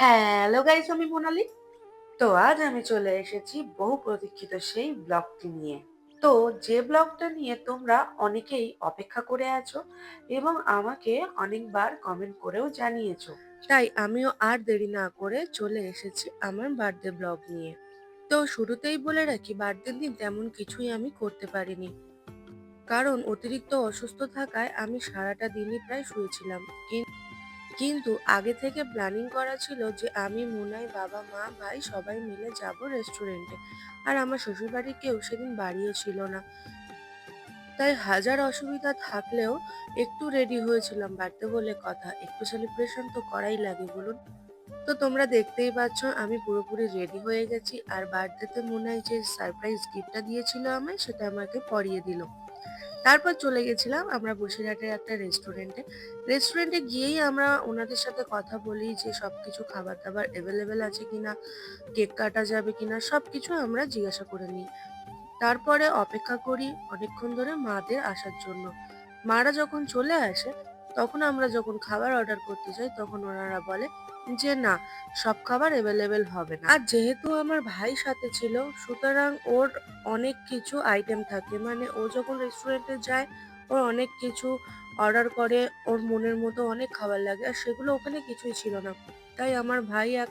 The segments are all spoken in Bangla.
হ্যালো গাইস আমি মোনালি তো আজ আমি চলে এসেছি বহু প্রতীক্ষিত সেই ব্লগটি নিয়ে। তো যে ব্লগটা নিয়ে তোমরা অনেকেই অপেক্ষা করে আছো এবং আমাকে অনেকবার কমেন্ট করেও জানিয়েছো, তাই আমিও আর দেরি না করে চলে এসেছি আমার বার্থডে ব্লগ নিয়ে। তো শুরুতেই বলে রাখি বার্থডে দিন তেমন কিছুই আমি করতে পারিনি। কারণ অতিরিক্ত অসুস্থ থাকায় আমি সারাটা দিনই প্রায় শুয়েছিলাম। কিন্তু কিন্তু আগে থেকে প্ল্যানিং করা ছিল যে আমি মুনাই, বাবা, মা, ভাই সবাই মিলে যাব রেস্টুরেন্টে আর আমার শ্বশুরবাড়ির কেউ সেদিন বাড়িও ছিল না। তাই হাজার অসুবিধা থাকলেও একটু রেডি হয়েছিলাম বাড়তে বলে কথা। একটু সেলিব্রেশন তো করাই লাগে, বলুন। তো তোমরা দেখতেই পাচ্ছ, আমি পুরোপুরি রেডি হয়ে গেছি। আর বার্থডেতে মনে হয় যে সারপ্রাইজ গিফটটা দিয়েছিল আমায়, সেটা আমাকে পরিয়ে দিল। তারপর চলে গেছিলাম আমরা বসিরহাটের একটা রেস্টুরেন্টে রেস্টুরেন্টে গিয়েই আমরা ওনাদের সাথে কথা বলি যে সব কিছু খাবার দাবার অ্যাভেলেবেল আছে কিনা, কেক কাটা যাবে কিনা সব কিছু আমরা জিজ্ঞাসা করে নিই। তারপরে অপেক্ষা করি অনেকক্ষণ ধরে মাদের আসার জন্য। মারা যখন চলে আসে, তখন আমরা যখন খাবার অর্ডার করতে যাই, তখন ওনারা বলে যে না, সব খাবার অ্যাভেলেবেল হবে না। আর যেহেতু আমার ভাই সাথে ছিল, সুতরাং ওর অনেক কিছু আইটেম থাকে। মানে ও যখন রেস্টুরেন্টে যায় ওর অনেক কিছু অর্ডার করে, ওর মনের মতো অনেক খাবার লাগে, আর সেগুলো ওখানে কিছুই ছিল না। তাই আমার ভাই এক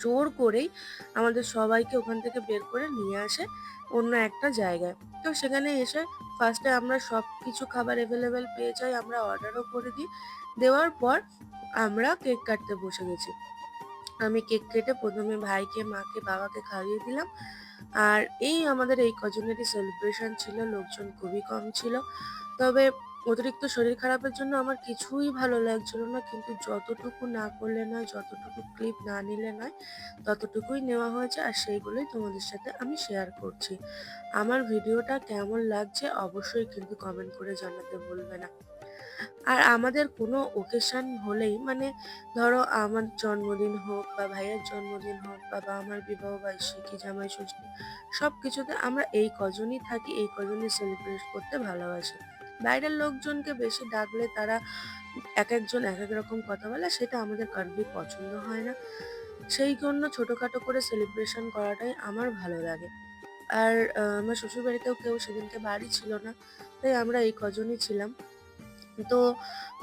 জোর করেই আমাদের সবাইকে ওখান থেকে বের করে নিয়ে আসে অন্য একটা জায়গায়। তো সেখানে এসে ফার্স্টে আমরা সব কিছু খাবার অ্যাভেলেবেল পেয়ে যাই, আমরা অর্ডারও করে দিই। দেওয়ার পর আমরা কেক কাটতে বসে গেছি। আমি কেক কেটে প্রথমে ভাইকে, মাকে, বাবাকে খাইয়ে দিলাম। আর এই আমাদের এই কজনেরই সেলিব্রেশন ছিল, লোকজন খুবই কম ছিল। তবে অতিরিক্ত শরীর খারাপের জন্য আমার কিছুই ভালো লাগছিল না, কিন্তু যতটুকু না করলে নয়, যতটুকু ক্লিপ না নিলে নয়, ততটুকুই নেওয়া হয়েছে আর সেইগুলোই তোমাদের সাথে আমি শেয়ার করছি। আমার ভিডিওটা কেমন লাগছে অবশ্যই কিন্তু কমেন্ট করে জানাতে ভুলবে না। আর আমাদের কোনো ওকেশন হলেই মানে ধরো আমার জন্মদিন হোক বা ভাইয়ের জন্মদিন হোক বা আমার বিবাহ বার্ষিকী জামাই ষষ্ঠী সব কিছুতে আমরা এই কজনই থাকি, এই কজনই সেলিব্রেট করতে ভালোবাসি। বাইরের লোকজনকে বেশি ডাকলে তারা এক একজন এক এক রকম কথা বলে, সেটা আমাদের কারোরই পছন্দ হয় না। সেই জন্য ছোটোখাটো করে সেলিব্রেশন করাটাই আমার ভালো লাগে। আর আমার শ্বশুরবাড়িতেও কেউ সেদিনকে বাড়ি ছিল না, তাই আমরা এই কজনই ছিলাম। তো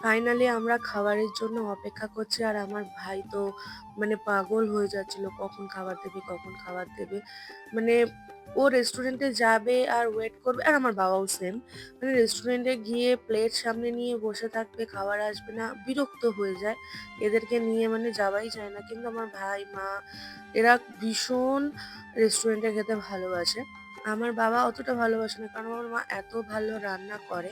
ফাইনালি আমরা খাবারের জন্য অপেক্ষা করছি আর আমার ভাই তো মানে পাগল হয়ে যাচ্ছিল, কখন খাবার দেবে, কখন খাবার দেবে। মানে ও রেস্টুরেন্টে যাবে আর ওয়েট করবে আর আমার বাবাও সেম মানে রেস্টুরেন্টে গিয়ে প্লেট সামনে নিয়ে বসে থাকবে, খাবার আসবে না, বিরক্ত হয়ে যায়। এদেরকে নিয়ে মানে যাওয়াই যায় না। কিন্তু আমার ভাই, মা, এরা ভীষণ রেস্টুরেন্টে খেতে ভালোবাসে। আমার বাবা অতটা ভালোবাসে না, কারণ আমার মা এত ভালো রান্না করে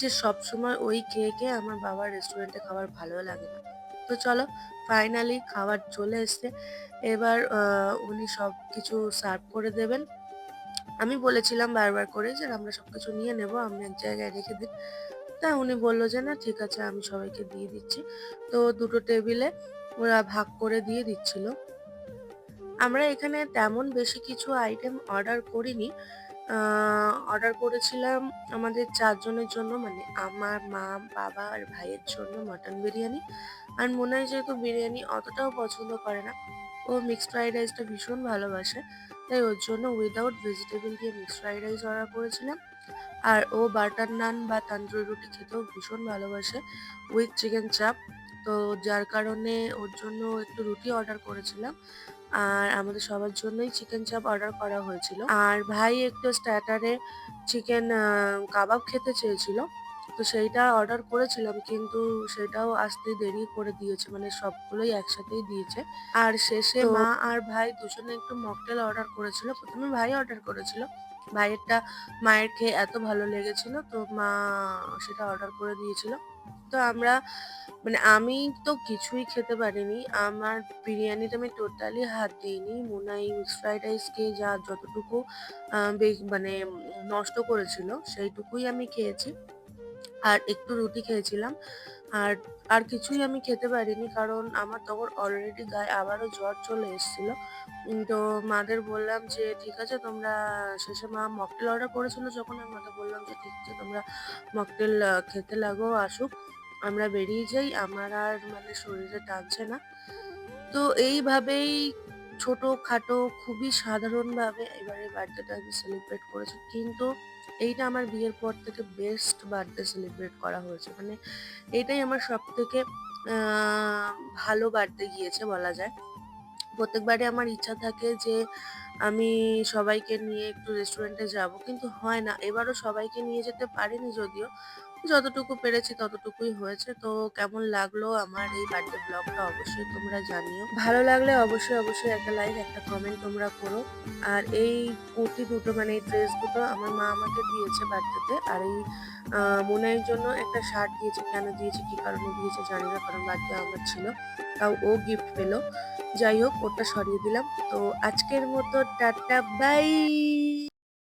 যে সব সময় ওই খেয়ে খেয়ে আমার বাবার রেস্টুরেন্টে খাবার ভালো লাগে না। তো চলো ফাইনালি খাবার চলে এসছে। এবার উনি সব কিছু সার্ভ করে দেবেন। আমি বলেছিলাম বারবার করে যে আমরা সব কিছু নিয়ে নেব আমি এক জায়গায় রেখে দিন। তা উনি বলল যে, না, ঠিক আছে, আমি সবাইকে দিয়ে দিচ্ছি। তো দুটো টেবিলে ওরা ভাগ করে দিয়ে দিচ্ছিল। আমরা এখানে তেমন বেশি কিছু আইটেম অর্ডার করিনি। অর্ডার করেছিলাম আমাদের চারজনের জন্য মানে আমার মা, বাবা আর ভাইয়ের জন্য মটন বিরিয়ানি। আর মনে হয় যেহেতু বিরিয়ানি অতটাও পছন্দ করে না, ও মিক্সড ফ্রাইড রাইসটা ভীষণ ভালোবাসে, তাই ওর জন্য উইদাউট ভেজিটেবল দিয়ে মিক্সড ফ্রাইড রাইস অর্ডার করেছিলাম। আর ও বাটার নান বা তান্দুরি রুটি খেতেও ভীষণ ভালোবাসে উইথ চিকেন চাপ তো যার কারণে ওর জন্য একটু রুটি অর্ডার করেছিলাম। আর আমাদের সবার জন্যই চিকেন চাপ অর্ডার করা হয়েছিল। আর ভাই একটু স্টার্টারে চিকেন কাবাব খেতে চেয়েছিল। তো সেইটা অর্ডার করেছিলাম কিন্তু সেটাও আসতে দেরি করে দিয়েছে মানে সবগুলোই একসাথেই দিয়েছে। আর শেষে মা আর ভাই দুজনে একটু মকটেল অর্ডার করেছিল। প্রথমে ভাই অর্ডার করেছিল ভাইয়েরটা মায়ের খেয়ে এত ভালো লেগেছিল, তো মা সেটা অর্ডার করে দিয়েছিল। তো আমরা মানে আমি তো কিছুই খেতে পারিনি, আমার বিরিয়ানিটা আমি টোটালি হাত দিইনি। মোনাই মিক্স ফ্রাইড রাইস খেয়ে যা যতটুকু মানে নষ্ট করেছিল, সেইটুকুই আমি খেয়েছি। আর একটু রুটি খেয়েছিলাম। আর আর কিছুই আমি খেতে পারিনি কারণ আমার তখন অলরেডি গায়ে আবারও জ্বর চলে এসেছিল। তো মাদের বললাম যে, ঠিক আছে, তোমরা শেষে মা মকটেল অর্ডার করেছিল যখন? আমি মাকে বললাম যে, ঠিক আছে, তোমরা মকটেল খেতে লাগো, আসুক, আমরা বেরিয়ে যাই। আমার আর মানে শরীরে টানছে না। তো এইভাবেই ছোটখাটো খুবই সাধারণভাবে এবারে বার্থডেটা আমি সেলিব্রেট করেছি। কিন্তু এইটা আমার বিয়ের পর থেকে বেস্ট বার্থডে সেলিব্রেট করা হয়েছে। মানে এইটাই আমার সব থেকে ভালো বার্থডে গিয়েছে বলা যায়। প্রত্যেকবারে আমার ইচ্ছা থাকে যে আমি সবাইকে নিয়ে একটু রেস্টুরেন্টে যাব, কিন্তু হয় না। এবারও সবাইকে নিয়ে যেতে পারিনি যদিও। যতটুকু পেরেছি ততটুকুই হয়েছে। তো কেমন লাগল আমার এই বার্থডে ব্লগটা অবশ্যই তোমরা জানিও। ভালো লাগলে অবশ্যই, অবশ্যই একটা লাইক, একটা কমেন্ট তোমরা করো। আর এই কুর্তি দুটো মানে এই ড্রেস দুটো আমার মা আমাকে দিয়েছে বার্থডেতে। আর এই আ মোনাইর জন্য একটা শার্ট দিয়েছে। কেন দিয়েছে, কি কারণে দিয়েছে জানি না। কারণ বার্থডে আমার ছিল। তাও ও গিফট পেল যাই হোক ওটা সরিয়ে দিলাম। তো আজকের মতো টাটা বাই।